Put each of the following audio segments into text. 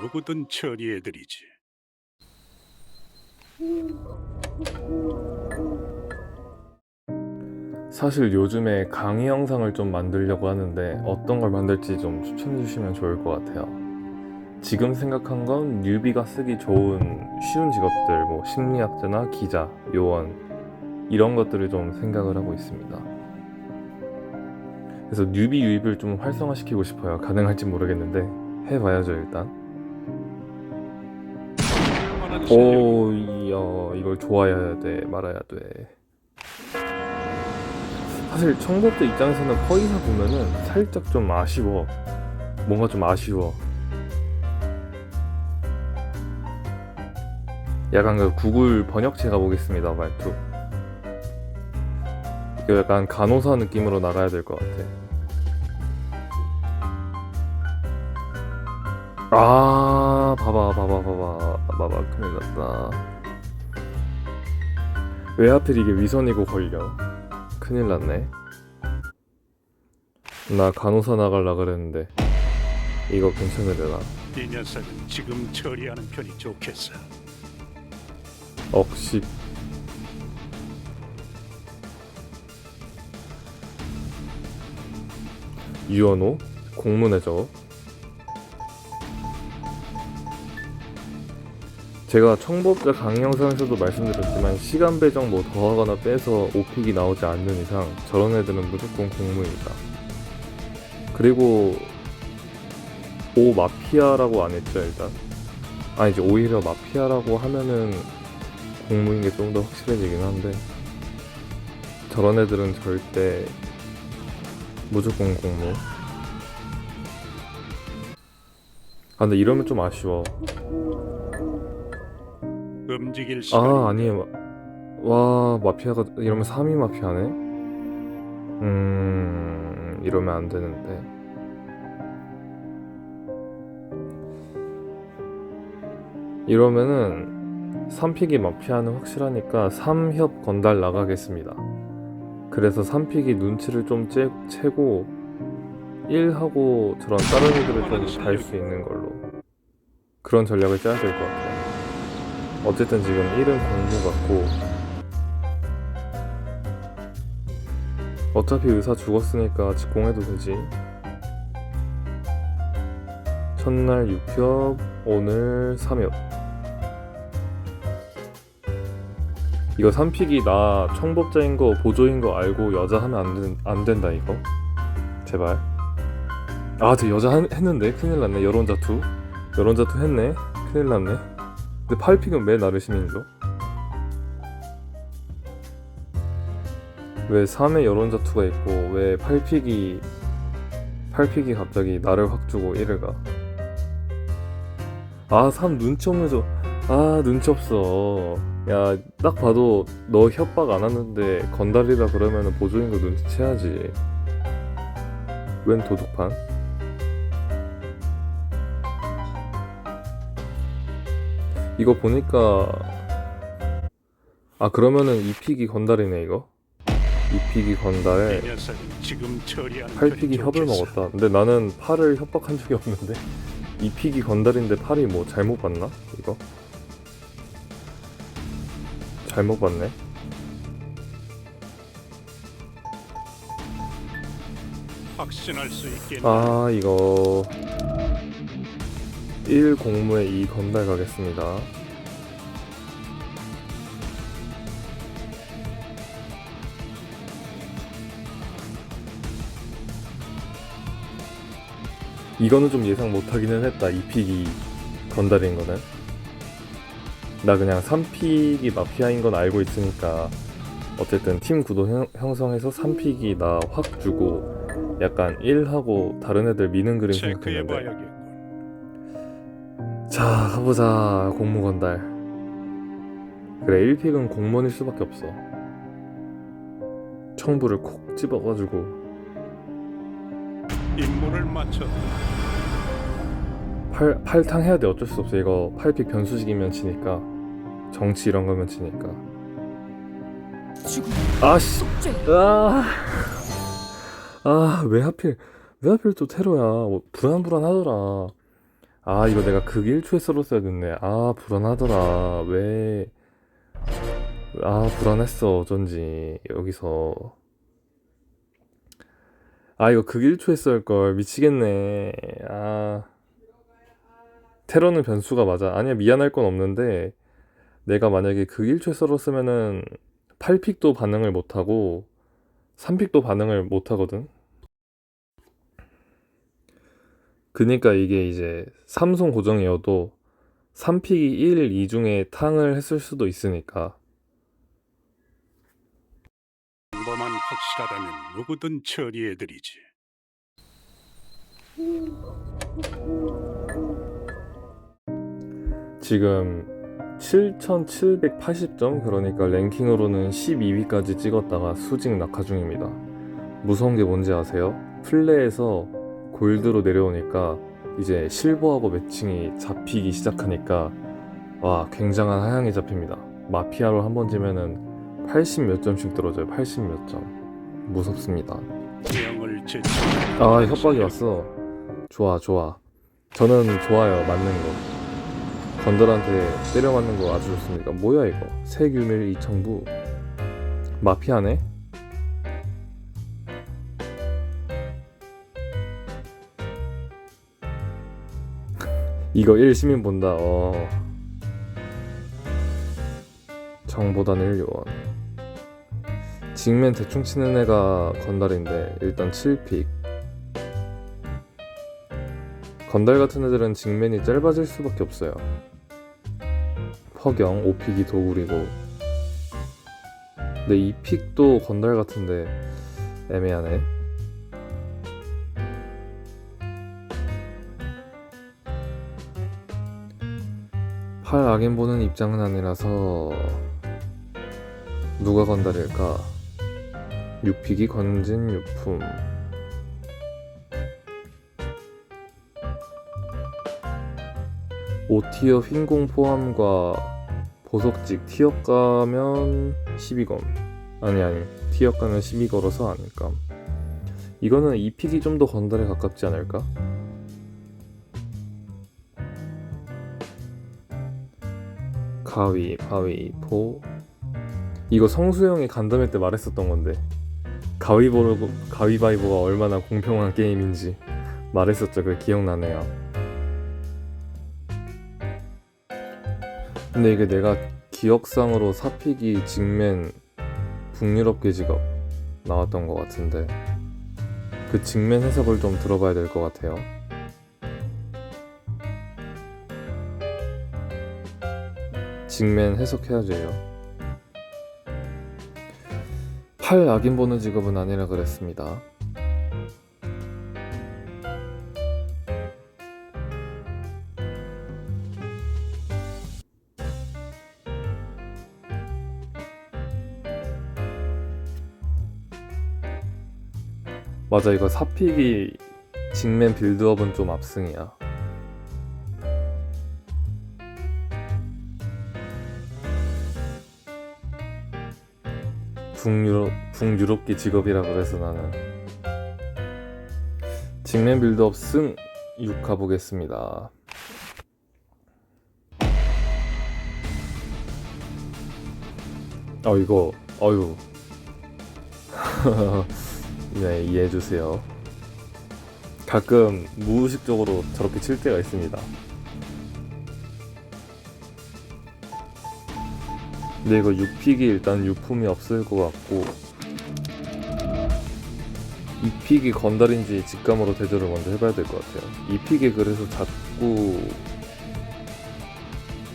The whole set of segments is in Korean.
누구든 처리해드리지. 사실 요즘에 강의 영상을 좀 만들려고 하는데 어떤 걸 만들지 좀 추천해 주시면 좋을 것 같아요. 지금 생각한 건 뉴비가 쓰기 좋은 쉬운 직업들, 뭐 심리학자나 기자, 요원 이런 것들을 좀 생각을 하고 있습니다. 그래서 뉴비 유입을 좀 활성화시키고 싶어요. 가능할지 모르겠는데 해봐야죠 일단. 오, 이야, 이걸 좋아해야 돼, 말아야 돼. 사실 청법대 입장에서는 허위사 보면은 살짝 좀 아쉬워. 뭔가 좀 아쉬워. 약간 그 구글 번역체 가 보겠습니다, 말투. 이거 약간 간호사 느낌으로 나가야 될 것 같아. 아, 봐봐, 봐봐, 봐봐, 봐봐, 큰일 났다. 왜 하필 이게 위선이고 걸려? 큰일 났네. 나 간호사 나갈라 그랬는데 이거 괜찮으려나? 이 녀석은 지금 처리하는 편이 좋겠어. 억식 유언호 공문에 저 제가 청법자 강의 영상에서도 말씀드렸지만 시간 배정 뭐 더하거나 빼서 오픽이 나오지 않는 이상 저런 애들은 무조건 공무입니다. 그리고 오 마피아라고 안 했죠 일단? 아니지 오히려 마피아라고 하면은 공무인 게 좀 더 확실해지긴 한데 저런 애들은 절대 무조건 공무. 아 근데 이러면 좀 아쉬워 움직일 시간. 아 아니에요 와 마피아가 이러면 3위 마피아네? 음 이러면 안 되는데. 이러면은 3픽이 마피아는 확실하니까 3협 건달 나가겠습니다. 그래서 3픽이 눈치를 좀 째, 채고 1하고 저런 다른 애들을 좀 달 수 있는 걸로. 그런 전략을 짜야 될 것 같아요 어쨌든 지금 1은 공무 같고 어차피 의사 죽었으니까 직공해도 되지. 첫날 6협 오늘 3협. 이거 3픽이 나 청법자인 거 보조인 거 알고 여자 하면 안, 된, 안 된다 이거? 제발. 아 저 여자 한- 했는데? 큰일 났네. 여론자투. 여론자투 했네. 큰일 났네 근데 8픽은 왜 시민이죠? 왜 3의 여론자투가 있고 왜 8픽이 8픽이 갑자기 나를 확 주고 1을 가? 아, 3 눈치 없는 저, 아, 눈치 없어. 야, 딱 봐도 너 협박 안 하는데 건달이라 그러면은 보조인 거 눈치채야지. 웬 도둑판? 이거 보니까 아 그러면은 이 픽이 건달이네 이거 이 픽이 건달에 이 녀석은 지금 처리하는 8픽이 편이 협을. 먹었다. 근데 나는 8을 협박한 적이 없는데 이 픽이 건달인데 8이 뭐 잘못 봤나? 이거? 잘못 봤네. 확신할 수 있겠네. 아 이거 1 공무에 2 건달 가겠습니다. 이거는 좀 예상 못하기는 했다. 이 픽이 건달인 거는. 나 그냥 3픽이 마피아인 건 알고 있으니까 어쨌든 팀 구도 형, 형성해서 3픽이 나 확 주고 약간 1하고 다른 애들 미는 그림 생각했는데. 자 가보자 공무 건달. 그래 1픽은 공무원일 수밖에 없어. 청부를 콕 집어가지고. 임무를 마쳐. 팔, 팔탕 해야 돼. 어쩔 수 없어. 이거 8픽 변수직이면 지니까. 정치 이런 거면 지니까. 아씨. 속죄 아, 아, 왜 하필, 왜 하필 또 테러야. 뭐, 불안불안하더라. 아 이거 내가 극일초에 썰었어야 됐네. 아 불안하더라. 왜? 아 불안했어 어쩐지 여기서. 아 이거 극일초에 썰걸. 미치겠네. 아. 테러는 변수가 맞아. 아니야 미안할 건 없는데 내가 만약에 극일초에 썰었으면은 8픽도 반응을 못하고 3픽도 반응을 못하거든 그니까 이게 이제 삼성 고정이어도 3픽이 1, 2 중에 탕을 했을 수도 있으니까 방법만 확실하다면 누구든 처리해드리지. 지금 7,780점 그러니까 랭킹으로는 12위까지 찍었다가 수직 낙하 중입니다. 무서운 게 뭔지 아세요? 플레에서 골드로 내려오니까 이제 실버하고 매칭이 잡히기 시작하니까 와 굉장한 하향이 잡힙니다. 마피아로 한 번 지면은 80 몇 점씩 떨어져요. 80 몇 점. 무섭습니다. 아 협박이 왔어. 좋아 좋아. 저는 좋아요 맞는 거. 건달한테 때려 맞는 거 아주 좋습니다. 뭐야 이거? 세규밀 이청부 마피아네? 이거 1시민 본다. 어. 정보단 1요원. 직면 대충 치는 애가 건달인데 일단 7픽. 건달 같은 애들은 직면이 짧아질 수밖에 없어요. 퍼경 5픽이 도굴이고. 근데 2픽도 건달 같은데 애매하네. 팔 악인 보는 입장은 아니라서 누가 건달일까? 6픽이 건진 유품. 오티어 흰공 포함과 보석직 티어 가면 12검 아니 아니 티어 가면 12걸어서 아닐까 이거는 2픽이 좀 더 건달에 가깝지 않을까? 가위 가위보. 이거 성수형이 간담회 때 말했었던 건데 가위보로 가위바위보가 얼마나 공평한 게임인지 말했었죠. 그 기억나네요. 근데 이게 내가 기억상으로 사픽이 직맨 북유럽 계직업 나왔던 것 같은데 그 직맨 해석을 좀 들어봐야 될 것 같아요. 직맨 해석해야죠. 팔 악인 보는 직업은 아니라 그랬습니다. 맞아 이거 사픽이 직맨 빌드업은 좀 압승이야. 북유럽 북유럽기 직업이라 그래서 나는 직맨 빌드업 승6 가보겠습니다. 어 이거 어유 네, 이해해 주세요. 가끔 무의식적으로 저렇게 칠 때가 있습니다. 근데 이거 6픽이 일단 유품이 없을 것 같고 2픽이 건달인지 직감으로 대조를 먼저 해봐야 될 것 같아요. 2픽이 그래서 자꾸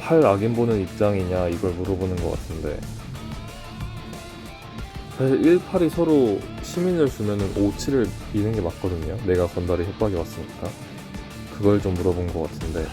팔 악인 보는 입장이냐 이걸 물어보는 것 같은데 사실 1, 8이 서로 시민을 주면은 5, 7을 미는 게 맞거든요. 내가 건달이 협박이 왔으니까. 그걸 좀 물어본 것 같은데.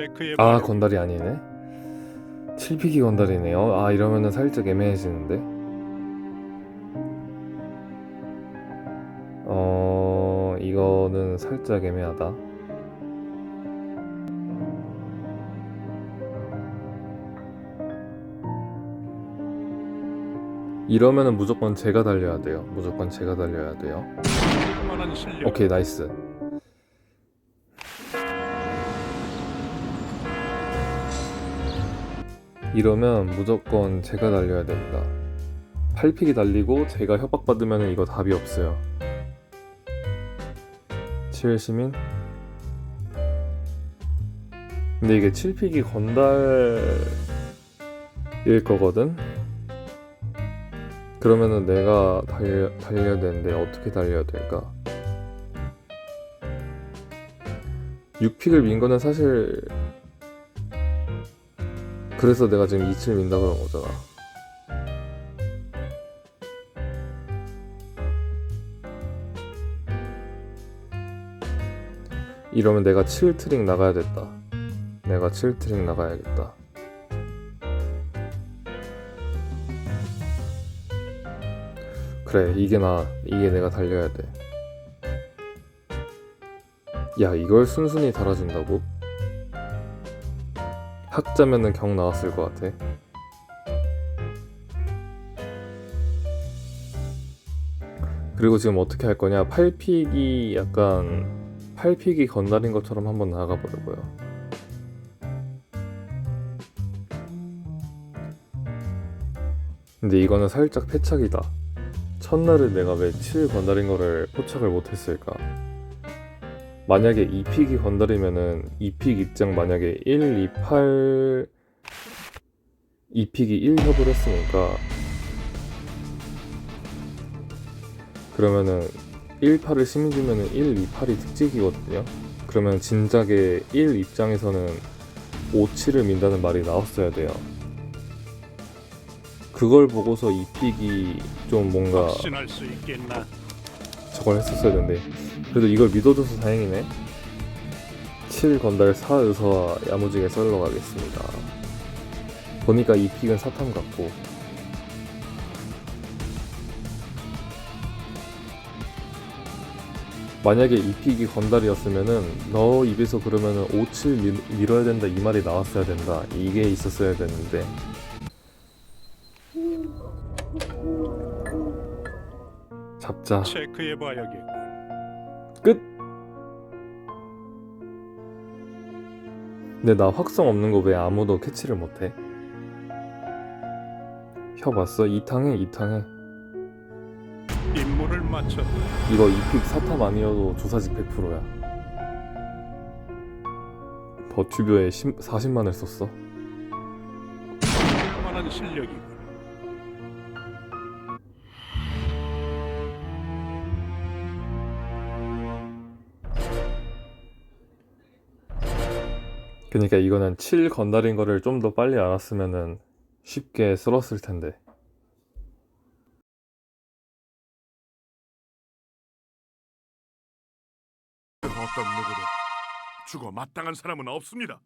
체크해. 아, 건달이 아니네? 7픽이 건달이네요. 아, 이러면은 살짝 애매해지는데. 어, 이거는 살짝 애매하다. 이러면은 무조건 제가 달려야 돼요. 무조건 제가 달려야 돼요. 오케이 나이스. 이러면 무조건 제가 달려야 됩니다. 8픽이 달리고 제가 협박받으면 이거 답이 없어요. 7 시민. 근데 이게 7픽이 건달일 거거든? 그러면은 내가 달려, 달려야 되는데 어떻게 달려야 될까? 6픽을 민 거는 사실 그래서 내가 지금 2칠 민다 그런 거잖아. 이러면 내가 7트릭 나가야 됐다. 내가 7트릭 나가야겠다. 그래 이게 나 이게 내가 달려야 돼. 야 이걸 순순히 달아준다고? 학자면은 경 나왔을 것 같아. 그리고 지금 어떻게 할 거냐? 8픽이 약간 8픽이 건달인 것처럼 한번 나가 보려고요. 근데 이거는 살짝 패착이다. 첫날에 내가 왜 7 건달인 거를 포착을 못했을까? 만약에 2픽이 건달이면은 2픽 입장 만약에 1, 2, 8 2픽이 1협을 했으니까 그러면은 1, 8을 심의 주면은 1, 2, 8이 특직이거든요. 그러면 진작에 1 입장에서는 5, 7을 민다는 말이 나왔어야 돼요. 그걸 보고서 2픽이 좀 뭔가? 저걸 했었어야 되는데. 그래도 이걸 믿어줘서 다행이네. 7 건달 4 의서와 야무지게 썰러 가겠습니다. 보니까 이 픽은 사탐 같고. 만약에 이 픽이 건달이었으면은 너 입에서 그러면은 5, 7 밀, 밀어야 된다 이 말이 나왔어야 된다. 이게 있었어야 됐는데 잡자 체크해봐야겠군. 끝. 근데 나 확성 없는 거 왜 아무도 캐치를 못해? 협 왔어? 2탕해 2탕해 임무를 마쳤다. 이거 2픽 사탑 아니어도 조사직 100%야 버튜브에 40만을 썼어 실력이군. 그러니까 이거는 7 건달인 거를 좀 더 빨리 알았으면은 쉽게 쓸었을 텐데 어떤 누구도 죽어 마땅한 사람은 없습니다.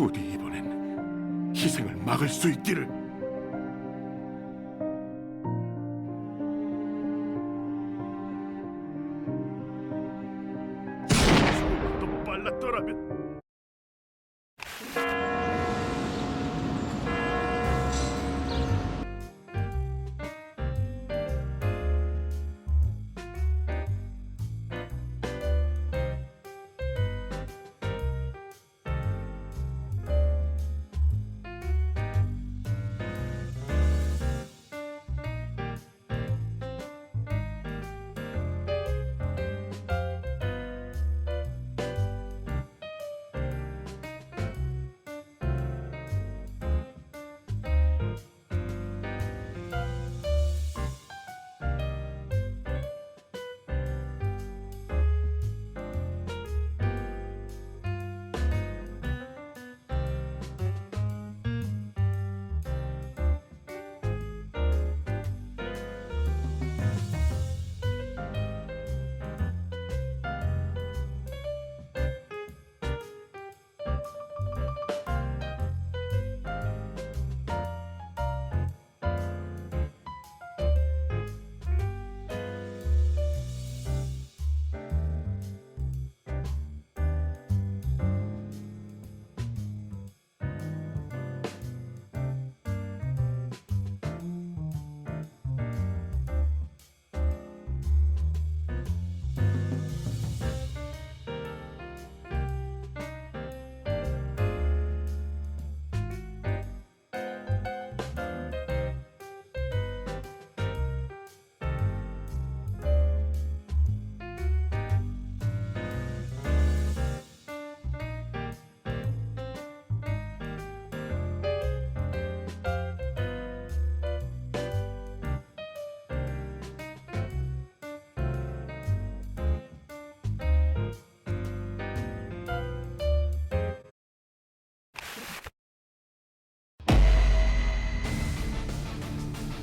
부디 이번엔 희생을 막을 수 있기를.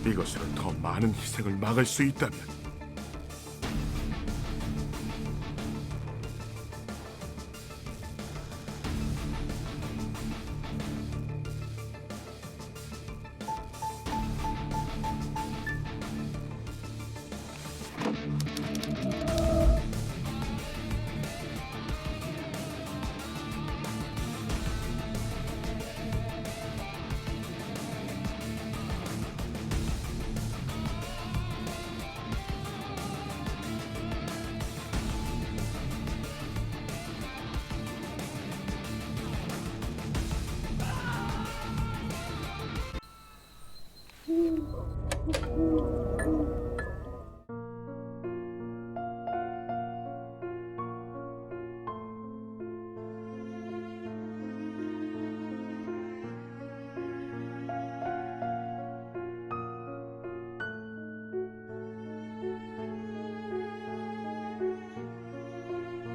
이것으로 더 많은 희생을 막을 수 있다면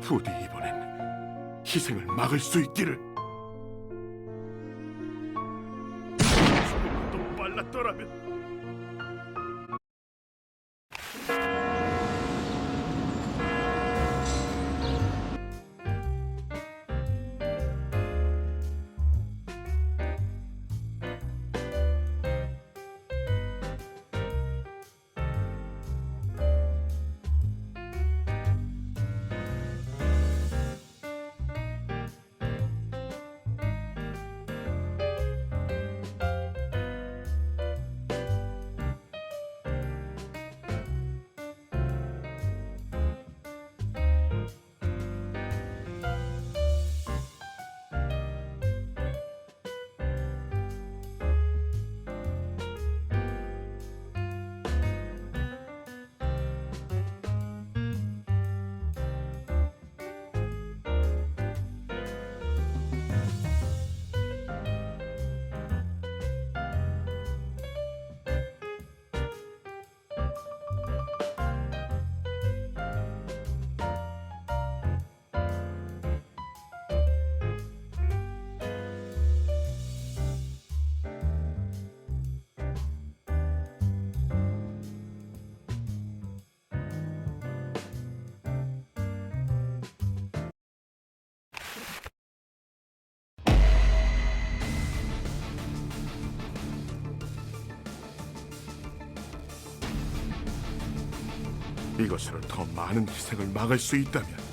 부디 이번엔 희생을 막을 수 있기를. 이것으로 더 많은 희생을 막을 수 있다면